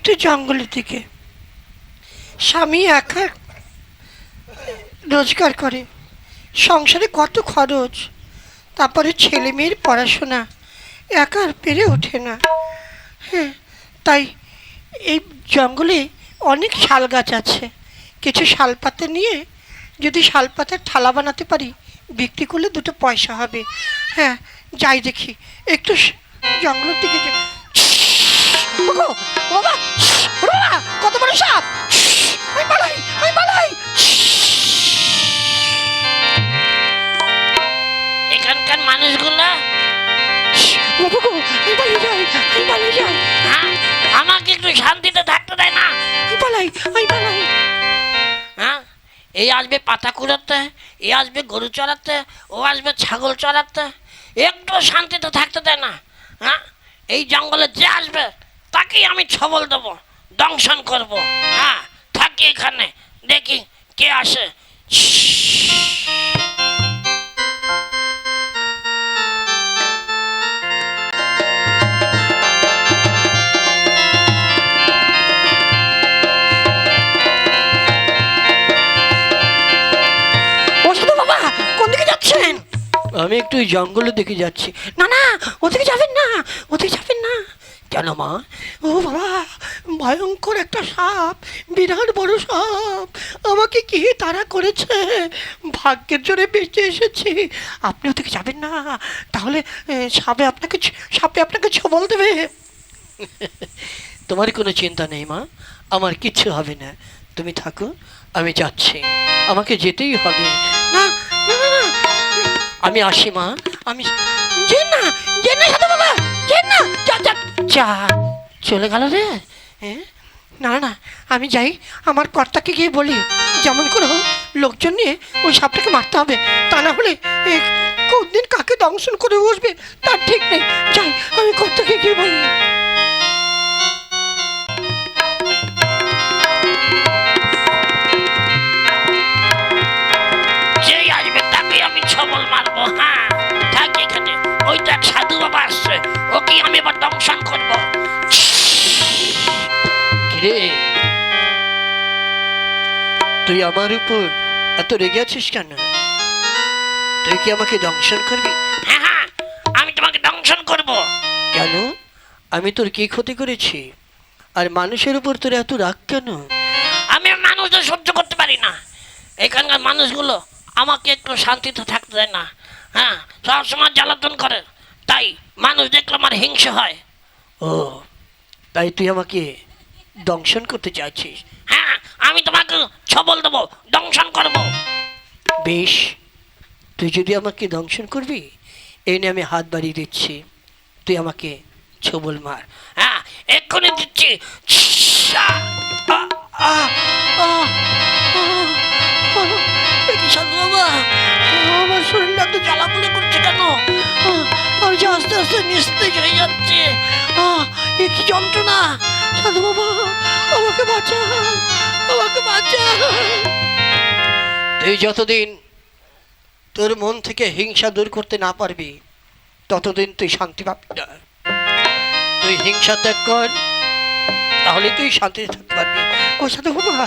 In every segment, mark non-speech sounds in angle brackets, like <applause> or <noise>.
একটু জঙ্গলের দিকে। স্বামী একা রোজগার করে। সংসারে কত খরচ, তারপরে ছেলে মেয়ের পড়াশোনা একা আর পেরে ওঠে না। হ্যাঁ তাই এই জঙ্গলে অনেক শাল গাছ আছে। কিছু শাল পাতা নিয়ে যদি শাল পাতার থালা বানাতে পারি, বিক্রি করলে দুটো পয়সা হবে। হ্যাঁ যাই দেখি। একটু জঙ্গলের দিকে বাবা, বাবা, কত বড় সাপ! আমি পালাই আমি পালাই! এখানকার মানুষগুলো? বাবু গো, আমি পালিয়ে যাই আমি পালিয়ে যাই। হ্যাঁ আমাকে একটু শান্তিতে থাকতে দেয় না। আমি পালাই আমি পালাই। হ্যাঁ এই আসবে পাতা কুড়াতে এ আসবে গরু চড়াতে ও আসবে ছাগল চড়াতে একটু শান্তিতে থাকতে দেয় না। হ্যাঁ এই জঙ্গলে যে আসবে তাকেই আমি ছবল দেবো দংশন করব। হ্যাঁ থাকি এখানে দেখি কে আসে। বাবা কোন যাচ্ছেন? আমি একটু জঙ্গলের দিকে যাচ্ছি। না না ওদিকে যাবেন না ওদিকে যাবেন না। কেন মা? ও বাবা, ভয়ঙ্কর একটা সাপ, বিরাট বড় সাপ। আমাকে কি তারা করেছে? ভাগ্যের জোরে বেঁচে এসেছি। আপনি ওদিকে যাবেন না। তাহলে সাপে আপনাকে সাপে আপনাকে ছবল দেবে। তোমার কোনো চিন্তা নেই মা। আমার কিচ্ছু হবে না। তুমি থাকো, আমি যাচ্ছি। আমাকে যেতেই হবে। না আমি আসি মা। আমি যেন না যেন না সাধু বাবা। না, যা যা। যা চলে গেল রে। হ্যাঁ? না না, আমি যাই। আমার কর্তাকে গিয়ে বলি, যেমন করে লোকজন নিয়ে ওই সাপটাকে মারতে হবে। তা না হলে কোনদিন কাকে দংশন করে বসবে, তার ঠিক নেই। যাই, আমি কর্তাকে গিয়ে বলি। তুই আমার উপর এত রেগে আছিস কেন? তুই কি আমাকে দংশন করবি? হ্যাঁ হ্যাঁ আমি তোমাকে দংশন করব। কেন? আমি তোর কি ক্ষতি করেছি? আর মানুষের উপর তোর এত রাগ কেন? আমি মানুষদের সহ্য করতে পারি না। এখানকার মানুষগুলো আমাকে একটু শান্তিতে থাকতে দেয় না। হ্যাঁ সবসময় জ্বালাতন করে। তাই মানুষ দেখলে আমার হিংসে হয়। ও তাই তুই আমাকে দংশন করতে চাইছিস? হ্যাঁ আমি তোমাকে ছবল দেবো দংশন করব। বেশ তুই যদি আমাকে দংশন করবি এই নিয়ে আমি হাত বাড়িয়ে দিচ্ছি। তুই আমাকে ছবল মার। হ্যাঁ এক্ষুনি দিচ্ছি। আমার করছে কেন? যে আস্তে আস্তে নিস্তেজ হয়ে যাচ্ছে। আহ, এ কি যন্ত্রণা? সাধু বাবা আমাকে বাঁচান আমাকে বাঁচান। তুই যতদিন তোর মন থেকে হিংসা দূর করতে না পারবি ততদিন তুই শান্তি পাবি না। তুই হিংসা ত্যাগ কর তাহলে তুই শান্তিতে থাকতে পারবি। ও সাধু বাবা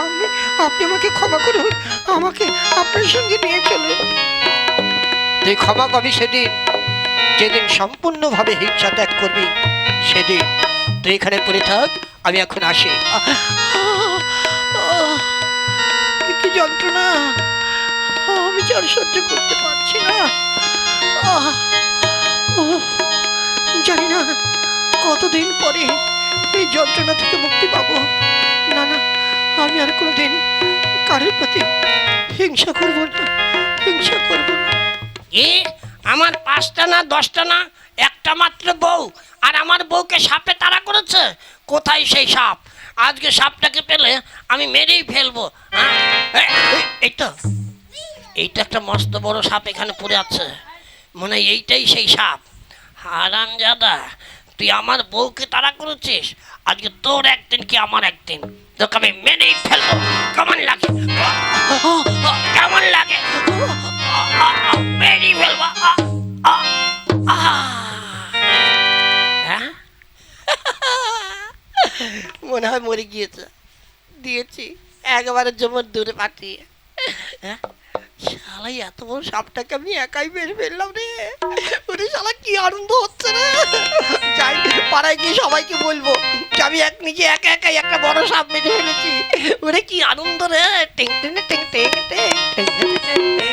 আমি আপনি আমাকে ক্ষমা করুন আমাকে আপনার সঙ্গে নিয়ে চলুন। তুই ক্ষমা পাবি সেদিন। যেদিন সম্পূর্ণভাবে হিংসা ত্যাগ করবি সেদিন তুই এখানে পড়ে থাক আমি এখন আসি। কি যন্ত্রণা? আমি আর সহ্য করতে পারছি না। জানি না কতদিন পরে এই যন্ত্রণা থেকে মুক্তি পাবো। না না আমি আর কোনোদিন কারোর প্রতি হিংসা করব না হিংসা করব না। আমার পাঁচটা না, দশটা না, একটা মাত্র বউ। আর আমার বউকে সাপে তাড়া করেছে? কোথায় সেই সাপ? আজকে সাপটাকে পেলে আমি মেরেই ফেলব। হ্যাঁ? এই তো। এইটা একটা মস্ত বড় সাপ এখানে পড়ে আছে। মনে হয় এইটাই সেই সাপ। হারান জাদা, তুই আমার বউকে তাড়া করেছিস? আজকে তোর একদিন কি আমার একদিন? তোকে আমি মেরেই ফেলব। কেমন লাগে? কেমন লাগে? Ah, ah, ah. <laughs> মনে হয় মরে গিয়েছে। দিয়েছি। একবারের জন্য দূরে পাঠিয়ে। হ্যাঁ? শালাই এত বড় সাপটাকে আমি একাই বের ফেললাম রে। ওরে শালা কি আনন্দ হচ্ছে রে। যাই পাড়ায় গিয়ে সবাইকে বলব যে আমি এক নিজে একা একাই একটা বড় সাপ মেরে ফেলেছি। ওরে কি আনন্দ রে। টেং টেং টেং টেং টেং টেং।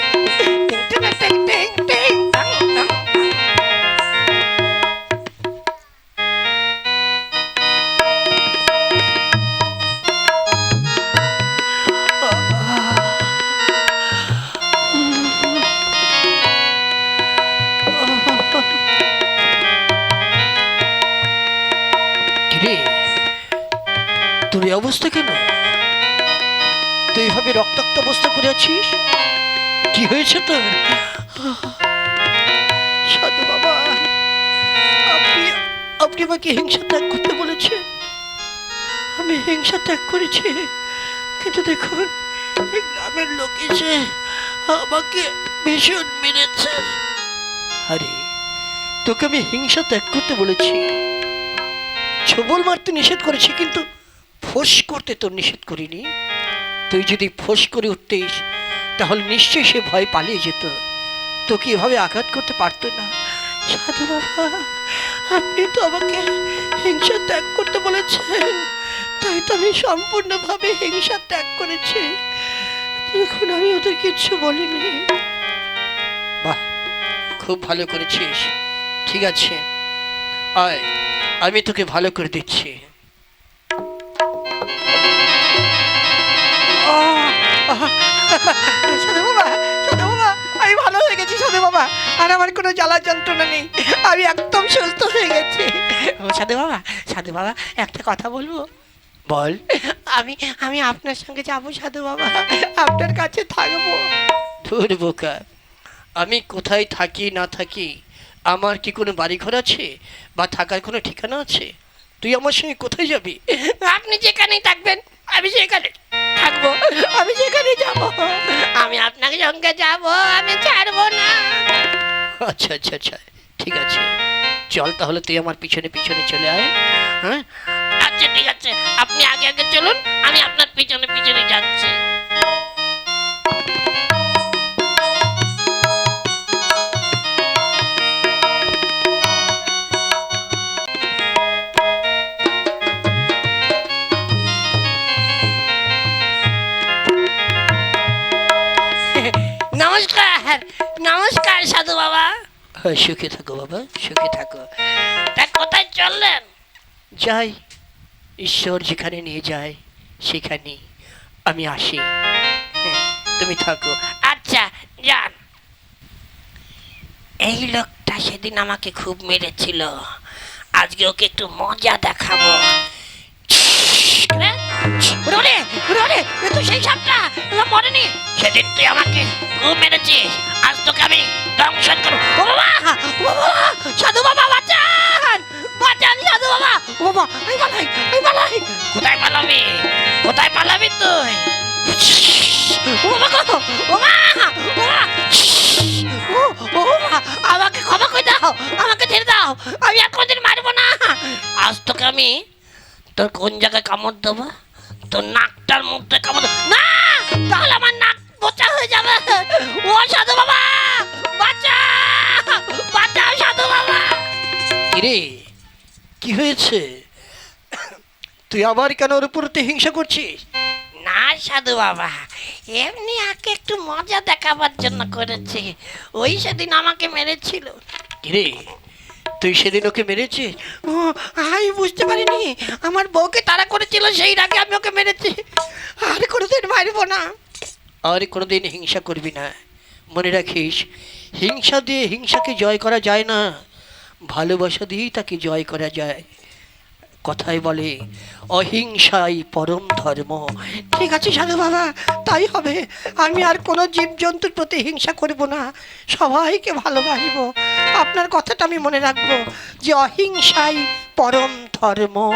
অবস্থা কেন? তুই এইভাবে রক্তাক্ত অবস্থা করে আছিস? কি হয়েছে তোর? সাধু বাবা, আপনি আপনি আমাকে হিংসা ত্যাগ করতে আমি হিংসা ত্যাগ করেছি। কিন্তু দেখুন, এই গ্রামের লোক এসে আমাকে ভীষণ মেরেছে। আরে, তোকে আমি হিংসা ত্যাগ করতে বলেছি। ছবল মারতে নিষেধ করেছি, কিন্তু ফোঁস করতে তোর নিষেধ করিনি। তুই যদি ফোঁস করে উঠতিস, তাহলে নিশ্চয়ই সে ভয় পালিয়ে যেত। তোকে এভাবে আঘাত করতে পারতো না। সাধু বাবা আপনি তো আমাকে হিংসা ত্যাগ করতে বলেছেন। তাই তো আমি সম্পূর্ণভাবে হিংসা ত্যাগ করেছি। এখন আমি ওদের কিচ্ছু বলিনি। বাহ, খুব ভালো করেছিস। ঠিক আছে। আয়, আমি তোকে ভালো করে দিচ্ছি। সাধু বাবা সাধু বাবা আমি ভালো হয়ে গেছি সাধু বাবা। আর আমার কোনো জ্বালা যন্ত্রণা নেই। আমি একদম সুস্থ হয়ে গেছি। ও সাধু বাবা সাধু বাবা একটা কথা বলব? বল। আমি আমি আপনার সঙ্গে যাব সাধু বাবা। আপনার কাছে থাকব। ধুর বোকা। আমি কোথায় থাকি না থাকি? আমার কি কোনো বাড়ি ঘর আছে? বা থাকার কোনো ঠিকানা আছে? তুই আমার সঙ্গে কোথায় যাবি? আপনি যেখানেই থাকবেন আমি সেখানে থাকব। আমি যেখানে যাব। আমি আপনাকে সঙ্গে যাব। আমি ছাড়বো না। আচ্ছা আচ্ছা আচ্ছা। ঠিক আছে। চল তাহলে তুই আমার পিছনে পিছনে চলে আয় হ্যাঁ? আচ্ছা ঠিক আছে। আপনি আগে আগে চলুন। আমি আপনার পিছনে পিছনে যাচ্ছি। নমস্কার নমস্কার সাধু বাবা। হ্যাঁ সুখে থাকো বাবা সুখে থাকো। তা কোথায় চললেন? যাই ঈশ্বর যেখানে নিয়ে যায় সেখানে আমি আসি। হ্যাঁ, তুমি থাকো। আচ্ছা যান। এই লোকটা সেদিন আমাকে খুব মেরেছিল। আজকে ওকে একটু মজা দেখাবো। রোলে রোলে এ তো সেই সাপটা ও মরেনি। সেদিন তুই আমাকে খুব মেরেছিস। আজ তোকে আমি দংশন করব। ও বাবা ও বাবা সাধু বাবা বাঁচান! বাঁচান সাধু বাবা! ও বাবা আমি পালাই আমি পালাই। কোথায় পালাবি? কোথায় পালাবি তুই? ও বাবা গো, ও মা ও মা ও ও মা আমাকে ক্ষমা করে দাও আমাকে ছেড়ে দাও আমি আর কোনদিন মারবো না। আজ তোকে আমি তোর কোন জায়গায় কামড় দেবো? তোর নাকটার কামড় দেবো না তাহলে আমার নাক বোচা হয়ে যাবে। ও সাধু বাবা বাঁচা বাঁচাও সাধু বাবা। কিরে কি হয়েছে? তুই আবার কেন ওর উপরতে হিংসা করছিস? না সাধু বাবা এমনি আকে একটু মজা দেখাবার জন্য করেছে। ওই সেদিন আমাকে মেরেছিল। কিরে তুই সেদিন ওকে মেরেছিস ও আমি বুঝতে পারিনি। আমার বউকে তারা করেছিল, সেই রাগে আমি ওকে মেরেছি। আর কোনোদিন মারবো না। আর কোনোদিন হিংসা করবি না। মনে রাখিস, হিংসা দিয়ে হিংসাকে জয় করা যায় না। ভালোবাসা দিয়েই তাকে জয় করা যায়। কথায় বলে, অহিংসাই পরম ধর্ম। ঠিক আছে সাধু বাবা, তাই হবে। আমি আর কোনো জীবজন্তুর প্রতি হিংসা করব না। সবাইকে ভালোবাসব। আপনার কথাটা আমি মনে রাখব যে অহিংসাই পরম ধর্ম।